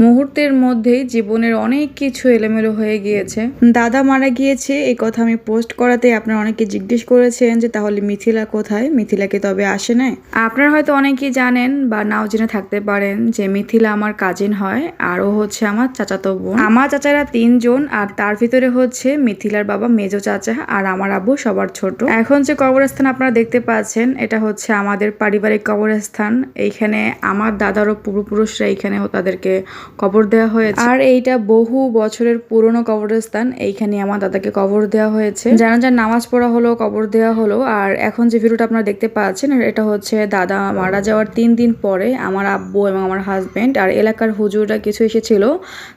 মুহূর্তের মধ্যেই জীবনের অনেক কিছু এলোমেলো হয়ে গিয়েছে। দাদা মারা গিয়েছে, এই কথা আমি পোস্ট করাতে আপনারা অনেকে জিজ্ঞেস করেছেন যে, তাহলে মিথিলা কোথায়? মিথিলাকে তবে আসে নাই? আপনারা হয়তো অনেকেই জানেন বা নাও জেনে থাকতে পারেন যে, মিথিলা আমার কাজিন হয় আর ও হচ্ছে আমার চাচাতো বোন। আমার চাচারা তিনজন আর তার ভিতরে হচ্ছে মিথিলার বাবা, মেজো চাচা আর আমার আব্বু সবার ছোট। এখন যে কবরস্থান আপনারা দেখতে পাচ্ছেন, এটা হচ্ছে আমাদের পারিবারিক কবরস্থান। এইখানে আমার দাদারও পূর্বপুরুষরা এইখানে তাদেরকে কবর দেওয়া হয়েছে। আর এইটা বহু বছরের পুরনো কবরস্থান, এইখানে আমার দাদাকে কবর দেওয়া হয়েছে। জানাজার নামাজ পড়া হলো কবর দেওয়া হলো। আর এখন যে ভিডিওটা আপনারা দেখতে পাচ্ছেন, এটা হচ্ছে দাদা মারা যাওয়ার তিন দিন পরে আমার আব্বু এবং আমার হাজব্যান্ড আর এলাকার হুজুররা কিছু এসেছিল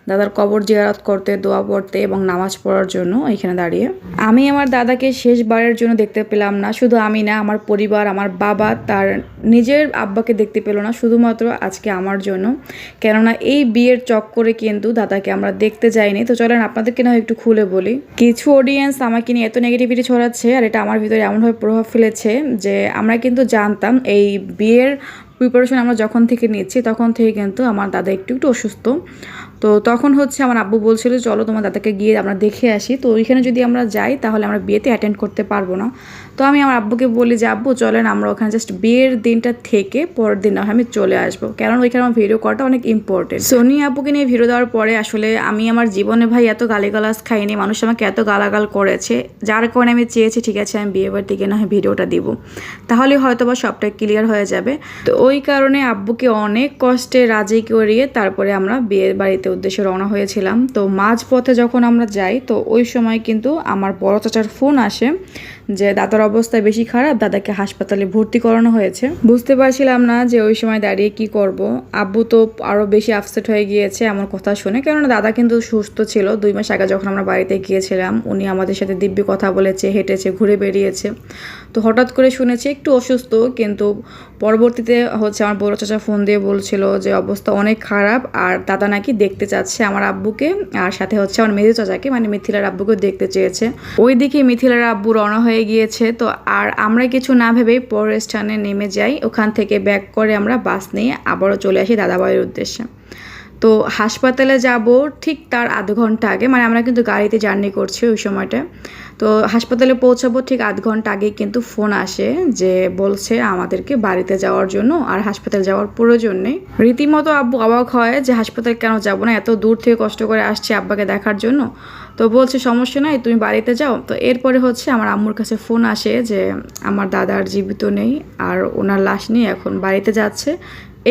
দাদার কবর জিয়ারত করতে, দোয়া পড়তে এবং নামাজ পড়ার জন্য এখানে দাঁড়িয়ে। আমি আমার দাদাকে শেষবারের জন্য দেখতে পেলাম না। শুধু আমি না, আমার পরিবার, আমার বাবা তার নিজের আব্বাকে দেখতে পেল না, শুধুমাত্র আজকে আমার জন্য। কেননা এই বিয়ের চক্করে কিন্তু দাদাকে আমরা দেখতে যাইনি। তো চলেন আপনাদেরকে না একটু খুলে বলি। কিছু অডিয়েন্স আমাকে নিয়ে এত নেগেটিভিটি ছড়াচ্ছে আর এটা আমার ভিতরে এমনভাবে প্রভাব ফেলেছে যে আমরা কিন্তু জানতাম এই বিয়ের প্রিপারেশন আমরা যখন থেকে নিচ্ছি তখন থেকে কিন্তু আমার দাদা একটু একটু অসুস্থ। তো তখন হচ্ছে আমার আব্বু বলছিল, চলো তোমার দাদাকে গিয়ে আমরা দেখে আসি। তো ওইখানে যদি আমরা যাই, তাহলে আমরা বিয়েতে অ্যাটেন্ড করতে পারব না। তো আমি আমার আব্বুকে বলি যে, আব্বু, চলেন আমরা ওখানে জাস্ট বিয়ের দিনটা থেকে পরের দিন আমি চলে আসব। কারণ ওইখানে আমার ভিডিও করাটা অনেক ইম্পর্টেন্ট সোনি আপুকে নিয়ে ভিডিও দেওয়ার পরে আসলে আমি আমার জীবনে ভাই এত গালিগালাজ খাইনি, মানুষ আমাকে এত গালাগাল করেছে। যার কারণে আমি চেয়েছি, ঠিক আছে, আমি বিয়ে বাড়িতে গিয়ে না হয় ভিডিওটা দিব। তাহলে হয়তো বা সবটা ক্লিয়ার হয়ে যাবে। তো ওই কারণে আব্বুকে অনেক কষ্টে রাজি করিয়ে তারপরে আমরা বিয়ের বাড়িতে উদ্দেশ্যে রওনা হয়েছিলাম। তো মাঝপথে যখন আমরা যাই, তো ওই সময় কিন্তু আমার বড় চাচার ফোন আসে। যে দাদার অবস্থা বেশি খারাপ, দাদাকে হাসপাতালে ভর্তি করানো হয়েছে। বুঝতে পারছিলাম না যে ওই সময় দাঁড়িয়ে কি করব। আব্বু তো আরও বেশি আপসেট হয়ে গিয়েছে আমার কথা শুনে, কেননা দাদা কিন্তু সুস্থ ছিল। দুই মাস আগে যখন আমরা বাড়িতে গিয়েছিলাম, উনি আমাদের সাথে দিব্যি কথা বলেছে, হেঁটেছে, ঘুরে বেরিয়েছে তো হঠাৎ করে শুনেছি একটু অসুস্থ, কিন্তু পরবর্তীতে হচ্ছে আমার বড় চাচা ফোন দিয়ে বলছিল যে অবস্থা অনেক খারাপ আর দাদা নাকি দেখতে চাচ্ছে আমার আব্বুকে আর সাথে হচ্ছে আমার মেজো চাচাকে মানে মিথিলার আব্বুকে দেখতে চেয়েছে। ওই দিকে মিথিলার আব্বু রওনা হয়ে গিয়েছে। তো আর আমরা কিছু না ভেবেই পরের স্থানে নেমে যাই। ওখান থেকে ব্যাক করে আমরা বাস নিয়ে আবারও চলে আসি দাদাবাইয়ের উদ্দেশ্যে। তো হাসপাতালে যাব ঠিক তার আধ ঘণ্টা আগে মানে আমরা কিন্তু গাড়িতে জার্নি করছি ওই সময়টা। তো হাসপাতালে পৌঁছাবো ঠিক আধ ঘণ্টা আগেই কিন্তু ফোন আসে যে বলছে আমাদেরকে বাড়িতে যাওয়ার জন্য আর হাসপাতাল যাওয়ার প্রয়োজন নেই। রীতিমতো আব্বু অবাক হয় যে হাসপাতাল কেন যাব না? এত দূর থেকে কষ্ট করে আসছে আব্বাকে দেখার জন্য। তো বলছে, সমস্যা নাই, তুমি বাড়িতে যাও। তো এরপরে হচ্ছে আমার আম্মুর কাছে ফোন আসে যে, আমার দাদার জীবিত নেই আর ওনার লাশ নিয়ে এখন বাড়িতে যাচ্ছে।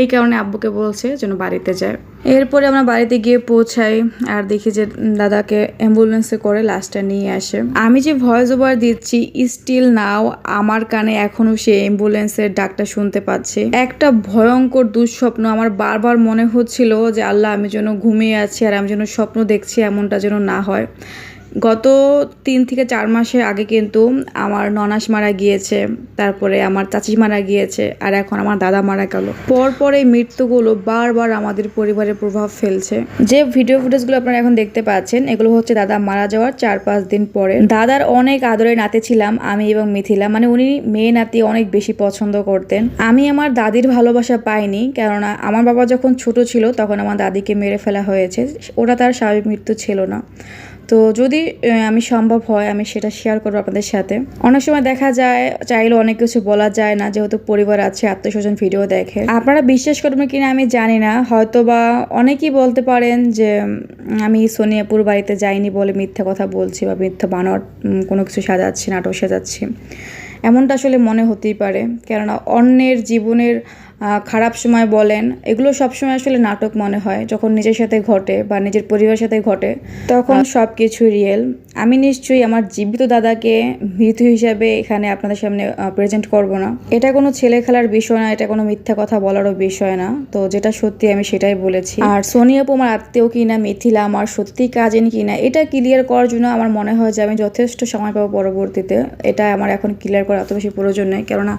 এই কারণে আব্বুকে বলছে যেন বাড়িতে যায়। এরপরে আমরা বাড়িতে গিয়ে পৌঁছাই আর দেখি যে দাদাকে অ্যাম্বুলেন্সে করে লাশটা নিয়ে আসে। আমি যে ভয়েস ওভার দিচ্ছি স্টিল নাও আমার কানে এখনও সে অ্যাম্বুলেন্সের ডাকটা শুনতে পাচ্ছি। একটা ভয়ঙ্কর দুঃস্বপ্ন, আমার বারবার মনে হচ্ছিল যে আল্লাহ আমি যেন ঘুমিয়ে আছি আর আমি যেন স্বপ্ন দেখছি এমনটা যেন না হয়। গত তিন থেকে চার মাসের আগে কিন্তু আমার ননাস মারা গিয়েছে, তারপরে আমার চাচি মারা গিয়েছে, আর এখন আমার দাদা মারা গেল। পরপর এই মৃত্যুগুলো বারবার আমাদের পরিবারে প্রভাব ফেলছে। যে ভিডিও ফুটেজগুলো আপনারা এখন দেখতে পাচ্ছেন, এগুলো হচ্ছে দাদা মারা যাওয়ার চার পাঁচ দিন পরে। দাদার অনেক আদরে নাতে ছিলাম, আমি এবং মিথিলা। মানে উনি মেয়ে নাতি অনেক বেশি পছন্দ করতেন। আমি আমার দাদির ভালোবাসা পাইনি, কেননা আমার বাবা যখন ছোট ছিল, তখন আমার দাদিকে মেরে ফেলা হয়েছে। ওটা তার স্বাভাবিক মৃত্যু ছিল না। তো যদি আমি সম্ভব হয়, আমি সেটা শেয়ার করব আপনাদের সাথে। অনেক সময় দেখা যায় চাইলে অনেক কিছু বলা যায় না, যেহেতু পরিবার আছে, আত্মীয়স্বজন ভিডিও দেখে। আপনারা বিশ্বাস করবেন কিনা আমি জানি না হয়তো বা অনেকেই বলতে পারেন যে আমি সোনিয়াপুর বাড়িতে যাইনি বলে মিথ্যা কথা বলছি বা মিথ্যা বানর কোনো কিছু সাজাচ্ছি, নাটক সাজাচ্ছি। এমনটা আসলে মনে হতেই পারে। কেননা অন্যের জীবনের খারাপ সময় বলেন এগুলো সবসময় আসলে নাটক মনে হয় যখন নিজের সাথে ঘটে বা নিজের পরিবারের সাথে ঘটে। তখন সব কিছু রিয়েল আমি নিশ্চয়ই আমার জীবিত দাদাকে মৃত্যু হিসাবে এখানে আপনাদের সামনে প্রেজেন্ট করব না। এটা কোনো ছেলে খেলার বিষয় না এটা কোনো মিথ্যা কথা বলারও বিষয় না। তো যেটা সত্যি আমি সেটাই বলেছি। আর সোনি আপু আমার আত্মীয় কিনা মিথিলা আমার সত্যি কাজেন কিনা এটা ক্লিয়ার করার জন্য আমার মনে হয় যে আমি যথেষ্ট সময় পাবো পরবর্তীতে। এটা আমার এখন ক্লিয়ার করা অত বেশি প্রয়োজন নেই। কেননা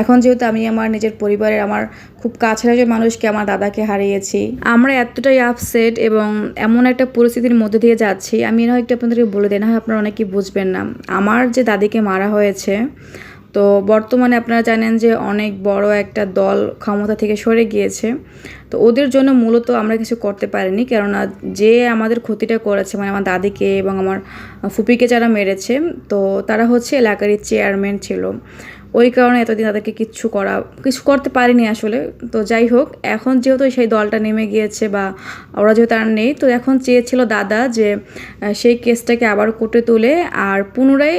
এখন যেহেতু আমি আমার নিজের পরিবারের আমার খুব কাছের একজন মানুষকে, আমার দাদাকে হারিয়েছি, আমরা এতটাই আপসেট এবং এমন একটা পরিস্থিতির মধ্যে দিয়ে যাচ্ছি। আমি না একটু আপনাদেরকে বলে দিই, না হয় আপনারা অনেকেই বুঝবেন না। আমার যে দাদিকে মারা হয়েছে তো বর্তমানে আপনারা জানেন যে অনেক বড় একটা দল ক্ষমতা থেকে সরে গিয়েছে। তো ওদের জন্য মূলত আমরা কিছু করতে পারিনি, কেননা যে আমাদের ক্ষতিটা করেছে মানে আমার দাদিকে এবং আমার ফুপিকে যারা মেরেছে, তো তারা হচ্ছে এলাকারই চেয়ারম্যান ছিল। ওই কারণে এতদিন তাদেরকে কিচ্ছু করা, কিছু করতে পারিনি আসলে। তো যাই হোক, এখন যেহেতু সেই দলটা নেমে গিয়েছে বা ওরা যেহেতু আর নেই, তো এখন চেয়েছিল দাদা যে সেই কেসটাকে আবার কোর্টে তুলে আর পুনরায়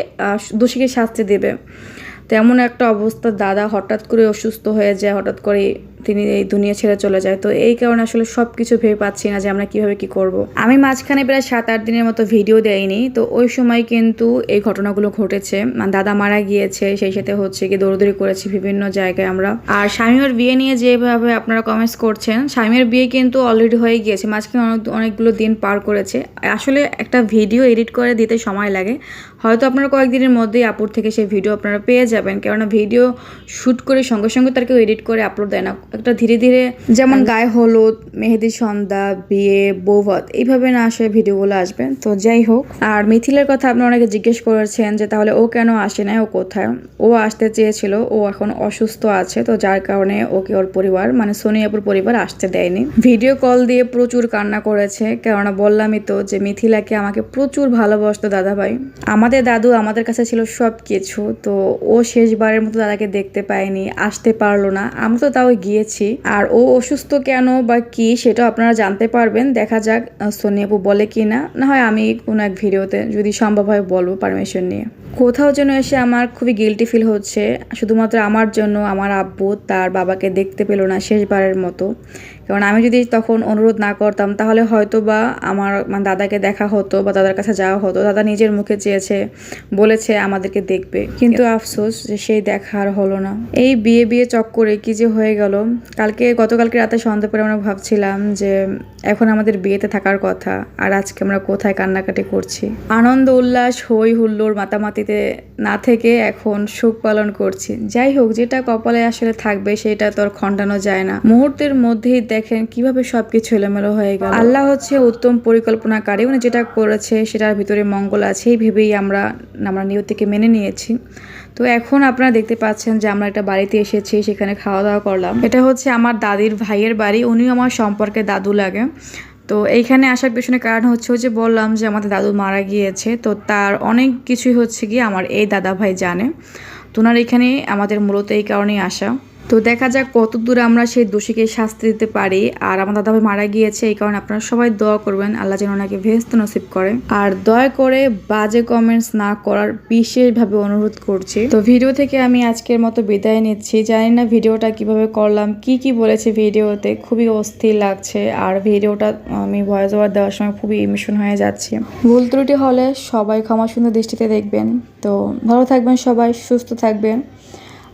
দোষীকে শাস্তি দেবে। তেমন একটা অবস্থা দাদা হঠাৎ করে অসুস্থ হয়ে যায় হঠাৎ করে তিনি এই দুনিয়া ছেড়ে চলে যায়। তো এই কারণে আসলে সব কিছু ভেবে পাচ্ছি না যে আমরা কীভাবে কি করব। আমি মাঝখানে প্রায় সাত আট দিনের মতো ভিডিও দেয়নি। তো ওই সময় কিন্তু এই ঘটনাগুলো ঘটেছে। মানে দাদা মারা গিয়েছে, সেই সাথে হচ্ছে কি দৌড়দৌড়ি করেছি বিভিন্ন জায়গায় আমরা। আর স্বামীর বিয়ে নিয়ে যেভাবে আপনারা কমেন্টস করছেন, স্বামীর বিয়ে কিন্তু অলরেডি হয়ে গিয়েছে। মাঝখানে অনেক, অনেকগুলো দিন পার করেছে। আসলে একটা ভিডিও এডিট করে দিতে সময় লাগে। হয়তো আপনারা কয়েকদিনের মধ্যেই আপুর থেকে সেই ভিডিও আপনারা পেয়ে যাবেন। কেননা ভিডিও শ্যুট করে সঙ্গে সঙ্গে তার কেউ এডিট করে আপলোড দেয় না। একটা ধীরে ধীরে যেমন গায়ে হলুদ মেহেদি সন্ধ্যা বিয়ে বৌভাত এইভাবে না আসে ভিডিওগুলো আসবে। তো যাই হোক আর মিথিলের কথা আপনি অনেকে জিজ্ঞেস করেছেন যে তাহলে ও কেন আসে না ও কোথায়? ও আসতে চেয়েছিল ও এখন অসুস্থ আছে তো যার কারণে ওকে ওর পরিবার মানে সোনিয়াপুর পরিবার আসতে দেয়নি। ভিডিও কল দিয়ে প্রচুর কান্না করেছে কেননা বললামই তো যে মিথিলাকে আমাকে প্রচুর ভালোবাসতো দাদাভাই। আমাদের দাদু আমাদের কাছে ছিল সব কিছু তো ও শেষবারের মতো দাদাকে দেখতে পায়নি আসতে পারল না। আমরা তো তাও গিয়েছি আর ও অসুস্থ কেন বা কি সেটা আপনারা জানতে পারবেন। দেখা যাক সোনিয়াপু বলে কি না না হয় আমি কোনো এক ভিডিওতে যদি সম্ভব হয় বলব পারমিশন নিয়ে। কোথাও যেন এসে আমার খুবই গিলটি ফিল হচ্ছে। শুধুমাত্র আমার জন্য, আমার আব্বু, তার বাবাকে দেখতে পেল না শেষবারের মতো। কারণ আমি যদি তখন অনুরোধ না করতাম তাহলে হয়তো বা আমার মানে দাদাকে দেখা হতো বা দাদার কাছে যাওয়া হতো। দাদা নিজের মুখে চেয়েছে বলেছে আমাদেরকে দেখবে। কিন্তু আফসোস যে সেই দেখা আর হলো না। এই বিয়ে বিয়ে চক্করে কি যে হয়ে গেল? কালকে গতকালকে রাতে সন্ধ্যা পরে আমরা ভাবছিলাম যে এখন আমাদের বিয়েতে থাকার কথা আর আজকে আমরা কোথায় কান্নাকাটি করছি। আনন্দ উল্লাস হই হুল্লোড় মাতামাতিতে না থেকে এখন সুখ পালন করছি। যাই হোক যেটা কপালে আসলে থাকবে সেটা তো আর খণ্ডানো যায় না। মুহূর্তের মধ্যেই দেখেন কীভাবে সবকিছু এলোমেলো হয়ে গেল। আল্লাহ হচ্ছে উত্তম পরিকল্পনাকারী। উনি যেটা করেছে, সেটার ভিতরে মঙ্গল আছে, এই ভেবেই আমরা আমরা নিয়তিকে মেনে নিয়েছি। তো এখন আপনারা দেখতে পাচ্ছেন যে আমরা একটা বাড়িতে এসেছি, সেখানে খাওয়া দাওয়া করলাম। এটা হচ্ছে আমার দাদির ভাইয়ের বাড়ি, উনিও আমার সম্পর্কে দাদু লাগে। তো এইখানে আসার পেছনে কারণ হচ্ছে যে বললাম যে আমাদের দাদু মারা গিয়েছে, তো তার অনেক কিছুই হচ্ছে গিয়ে আমার এই দাদা ভাই জানে। তো ওনার এখানে আমাদের মূলত এই কারণেই আসা। তো দেখা যাক কত দূর আমরা সেই দোষীকে শাস্তি দিতে পারি। আর আমার দাদাভাই মারা গিয়েছে, এই কারণে আপনারা সবাই দোয়া করবেন, আল্লাহ যেন ওনাকে ভেস্ত নসিব করে। আর দয়া করে বাজে কমেন্টস না করার বিশেষভাবে অনুরোধ করছি। তো ভিডিও থেকে আমি আজকের মতো বিদায় নিচ্ছি। জানি না ভিডিওটা কীভাবে করলাম, কি কি বলেছে ভিডিওতে খুবই অস্থির লাগছে। আর ভিডিওটা আমি ভয়েস ওভার দেওয়ার সময় খুবই ইমিশন হয়ে যাচ্ছি। ভুল ত্রুটি হলে সবাই ক্ষমা সুন্দর দৃষ্টিতে দেখবেন। তো ভালো থাকবেন সবাই, সুস্থ থাকবেন।